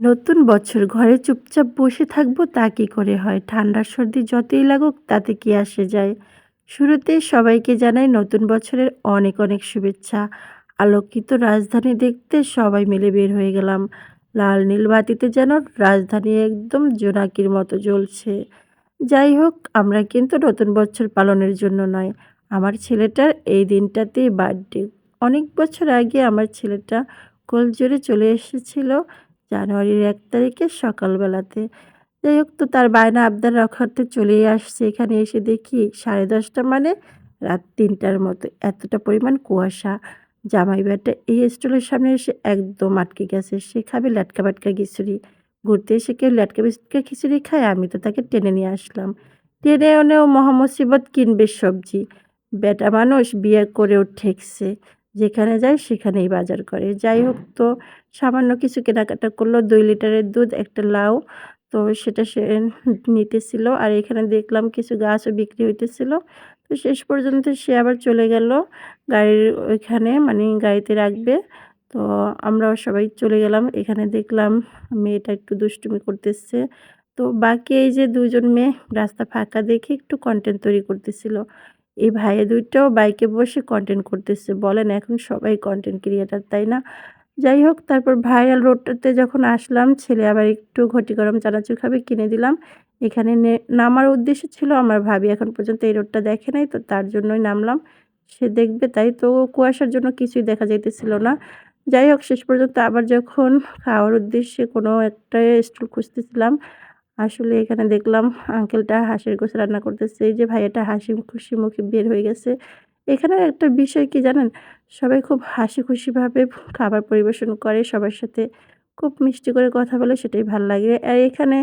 নতুন বছর ঘরে চুপচাপ বসে থাকব তা কি করে হয়? ঠান্ডার সর্দি যতই লাগুক, তাতে কি আসে যায়? শুরুতেই সবাইকে জানাই নতুন বছরের অনেক অনেক শুভেচ্ছা। আলোকিত রাজধানী দেখতে সবাই মিলে বের হয়ে গেলাম। লাল নীল বাতিতে যেন রাজধানী একদম জোনাকির মতো জ্বলছে। যাই হোক, আমরা কিন্তু নতুন বছর পালনের জন্য নয়। আমার ছেলেটার এই দিনটাতেই বার্থডে। অনেক বছর আগে আমার ছেলেটা কোলজোরে চলে এসেছিল। জানুয়ারির এক তারিখে সকালবেলাতে। যাই হোক, তো তার বায়না আবদার রক্ষার্থে চলেই আসছে। এখানে এসে দেখি সাড়ে দশটা মানে রাত তিনটার মতো। এতটা পরিমাণ কুয়াশা। জামাই ব্যাটা এই স্টলের সামনে এসে একদম আটকে গেছে। সে খাবে ল্যাটকা বাটকা খিচুড়ি। ঘুরতে এসে কেউ ল্যাটকা বিস্কা খিচুড়ি খায়, আমি তো তাকে টেনে নিয়ে আসলাম। টেনে এনেও মহামসিবত কিনবে সবজি। বেটা মানুষ বিয়ে করেও ঠেকছে। যেখানে যায় সেখানেই বাজার করে। যাই হোক তো সামান্য কিছু কেনাকাটা করল দুই লিটারের দুধ একটা লাউ। তো সেটা সে নিতেছিল আর এখানে দেখলাম কিছু গাছও বিক্রি হইতেছিল। তো শেষ পর্যন্ত সে আবার চলে গেল। গাড়ির ওইখানে মানে গাড়িতে রাখবে। তো আমরাও সবাই চলে গেলাম। এখানে দেখলাম মেয়েটা একটু দুষ্টুমি করতেছে। তো বাকি এই যে দুজন মেয়ে রাস্তা ফাঁকা দেখে একটু কন্টেন্ট তৈরি করতেছিল। এই ভাইয়া দুইটাও বাইকে বসে কন্টেন্ট করতেছে। বলেন, এখন সবাই কন্টেন্ট ক্রিয়েটার তাই না? যাই হোক, তারপর ভাইরাল রোডটাতে যখন আসলাম, ছেলে আবার একটু ঘটি গরম চানাচুর খাবে, কিনে দিলাম। এখানে নামার উদ্দেশ্য ছিল, আমার ভাবি এখন পর্যন্ত এই রোডটা দেখে নাই, তো তার জন্যই নামলাম। সে দেখবে, তাই তো কুয়াশার জন্য কিছুই দেখা যাইতেছিল না। যাই হোক, শেষ পর্যন্ত আবার যখন খাওয়ার উদ্দেশ্যে কোনো একটা স্টুল খুঁজতেছিলাম আসলে এখানে দেখলাম আঙ্কেলটা হাঁসের গোছ রান্না করতেছে। এই যে ভাইয়াটা হাসি খুশি মুখে বের হয়ে গেছে। এখানে একটা বিষয় কি জানেন? সবাই খুব হাসি খুশিভাবে খাবার পরিবেশন করে, সবার সাথে খুব মিষ্টি করে কথা বলে, সেটাই ভালো লাগে। আর এখানে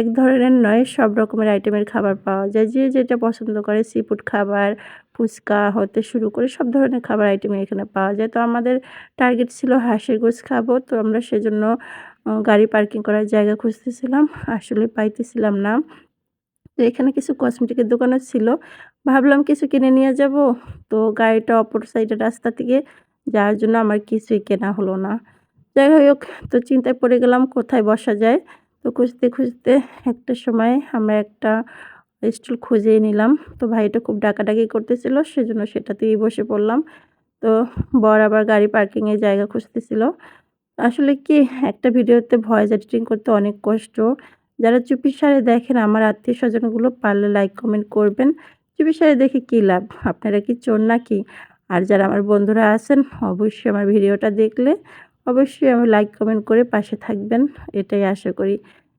এক ধরনের নয়, সব রকমের আইটেমের খাবার পাওয়া যায়। যে যেটা পছন্দ করে সি ফুড খাবার, ফুচকা হতে শুরু করে সব ধরনের খাবার আইটেম এখানে পাওয়া যায়। তো আমাদের টার্গেট ছিল হাঁসের গোছ খাব, তো আমরা সেজন্য গাড়ি পার্কিং করার জায়গা খুঁজতেছিলাম, আসলে পাইতেছিলাম না। তো এখানে কিছু কসমেটিকের দোকানও ছিল। ভাবলাম কিছু কিনে নিয়ে যাব। তো গাড়িটা অপর সাইডের রাস্তা থেকে যাওয়ার জন্য আমার কিছুই কেনা হলো না। যাই হোক, তো চিন্তায় পড়ে গেলাম কোথায় বসা যায়। তো খুঁজতে খুঁজতে একটা সময় আমরা একটা স্টুল খুঁজে নিলাম। তো ভাইটা খুব ডাকাডাকি করতেছিল, সেজন্য সেটাতেই বসে পড়লাম। তো বর আবার গাড়ি পার্কিংয়ের জায়গা খুঁজতেছিল। আসলে কি, একটা ভিডিওতে ভয়েস এডিটিং করতে অনেক কষ্ট। যারা চুপি সারে দেখেন, আমার আত্মীয় স্বজনগুলো পারলে লাইক কমেন্ট করবেন। চুপি সারে দেখে কী লাভ? আপনারা কি চোর নাকি? আর যারা আমার বন্ধুরা আছেন, অবশ্যই আমার ভিডিওটা দেখলে অবশ্যই আমি লাইক কমেন্ট করে পাশে থাকবেন। এটাই আশা করি।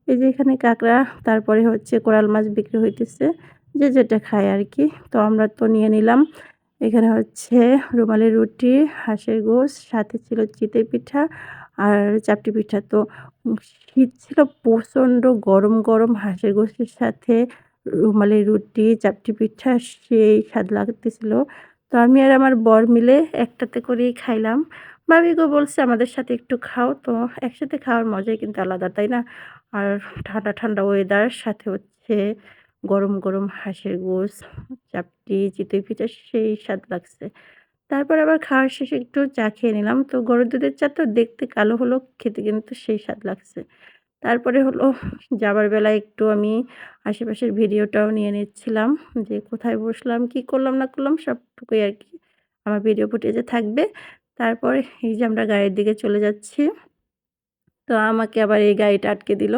এই যে এখানে কাঁকড়া, তারপরে হচ্ছে কোরাল মাছ বিক্রি হইতেছে। যে যেটা খায় আর কি। তো আমরা তো নিয়ে নিলাম। এখানে হচ্ছে রুমালি রুটি, হাঁসের গোস সাথে ছিল চিতে পিঠা আর চাপটি পিঠা। তো শীত ছিল প্রচণ্ড গরম গরম হাঁসের গোশের সাথে রুমালি রুটি, চাপটি পিঠা, সেই স্বাদ লাগতেছিল। তো আমি আর আমার বর মিলে একটাতে করেই খাইলাম। ভাবিগো বলছে, আমাদের সাথে একটু খাও তো, একসাথে খাওয়ার মজাই কিন্তু আলাদা, তাই না? আর ঠান্ডা ঠান্ডা ওয়েদার সাথে হচ্ছে গরম গরম হাঁসের গোস চাপটি, চিতই পিঠা, সেই স্বাদ লাগছে। তারপর আবার খাওয়ার শেষে একটু চা খেয়ে নিলাম। তো গরুর দুধের চা তো দেখতে কালো হলো, খেতে কিন্তু সেই স্বাদ লাগছে। তারপরে হলো যাবার বেলায় একটু আমি আশেপাশের ভিডিওটাও নিয়ে নিচ্ছিলাম যে কোথায় বসলাম, কি করলাম, না করলাম সবটুকুই আর কি আমার ভিডিও ফুটেজে থাকবে। তারপরে এই যে আমরা গাড়ির দিকে চলে যাচ্ছি, তো আমাকে আবার এই গাড়িটা আটকে দিল।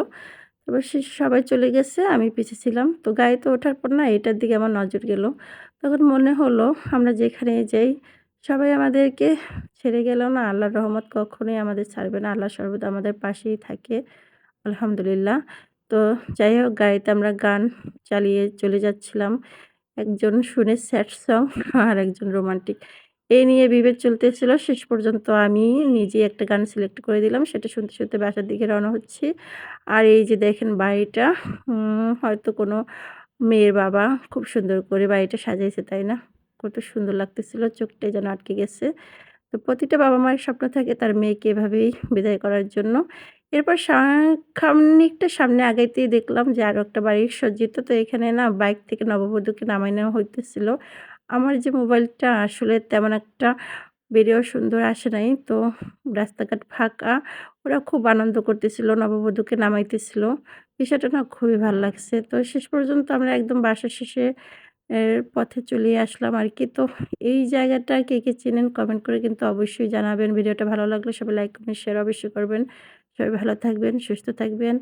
তারপর সে সবাই চলে গেছে, আমি পিছিয়ে ছিলাম। তো গাড়িতে ওঠার পর না এটার দিকে আমার নজর গেল। তখন মনে হলো আমরা যেখানে যাই সবাই আমাদেরকে ছেড়ে গেল না, আল্লাহর রহমত কখনোই আমাদের ছাড়বে না, আল্লাহ সর্বদা আমাদের পাশেই থাকে, আলহামদুলিল্লাহ। তো যাই হোক, গাড়িতে আমরা গান চালিয়ে চলে যাচ্ছিলাম, একজন শুনে স্যাড সং আর একজন রোমান্টিক। এই নিয়ে বিভেদ চলতেছিল, শেষ পর্যন্ত আমি নিজে একটা গান সিলেক্ট করে দিলাম, সেটা শুনতে শুনতে বাসার দিকে রওনা হচ্ছি। আর এই যে দেখেন বাড়িটা হয়তো কোনো মেয়ের বাবা খুব সুন্দর করে বাড়িটা সাজাইছে, তাই না? কত সুন্দর লাগতেছিল চোখটা যেন আটকে গেছে। তো প্রতিটা বাবা মায়ের স্বপ্ন থাকে তার মেয়েকে এভাবেই বিদায় করার জন্য। এরপর খানিকটা সামনে আগাইতেই দেখলাম যে আরও একটা বাড়ি সজ্জিত। তো এখানে না বাইক থেকে নববধূকে নামাই নেওয়া হইতেছিল। আমার যে মোবাইলটা আসলে তেমন একটা ভিডিও সুন্দর আসে নাই। তো রাস্তাঘাট ফাঁকা ওরা খুব আনন্দ করতেছিল, নববধূকে নামাইতেছিল। বিষয়টা না খুবই ভালো লাগছে। তো শেষ পর্যন্ত আমরা একদম বাসার শেষে পথে চলে আসলাম আর কি তো এই জায়গাটা কে, কে চেনেন কমেন্ট করে কিন্তু অবশ্যই জানাবেন। ভিডিওটা ভালো লাগলে সবাই লাইক, কমেন্ট, শেয়ার অবশ্যই করবেন। সবাই ভালো থাকবেন, সুস্থ থাকবেন।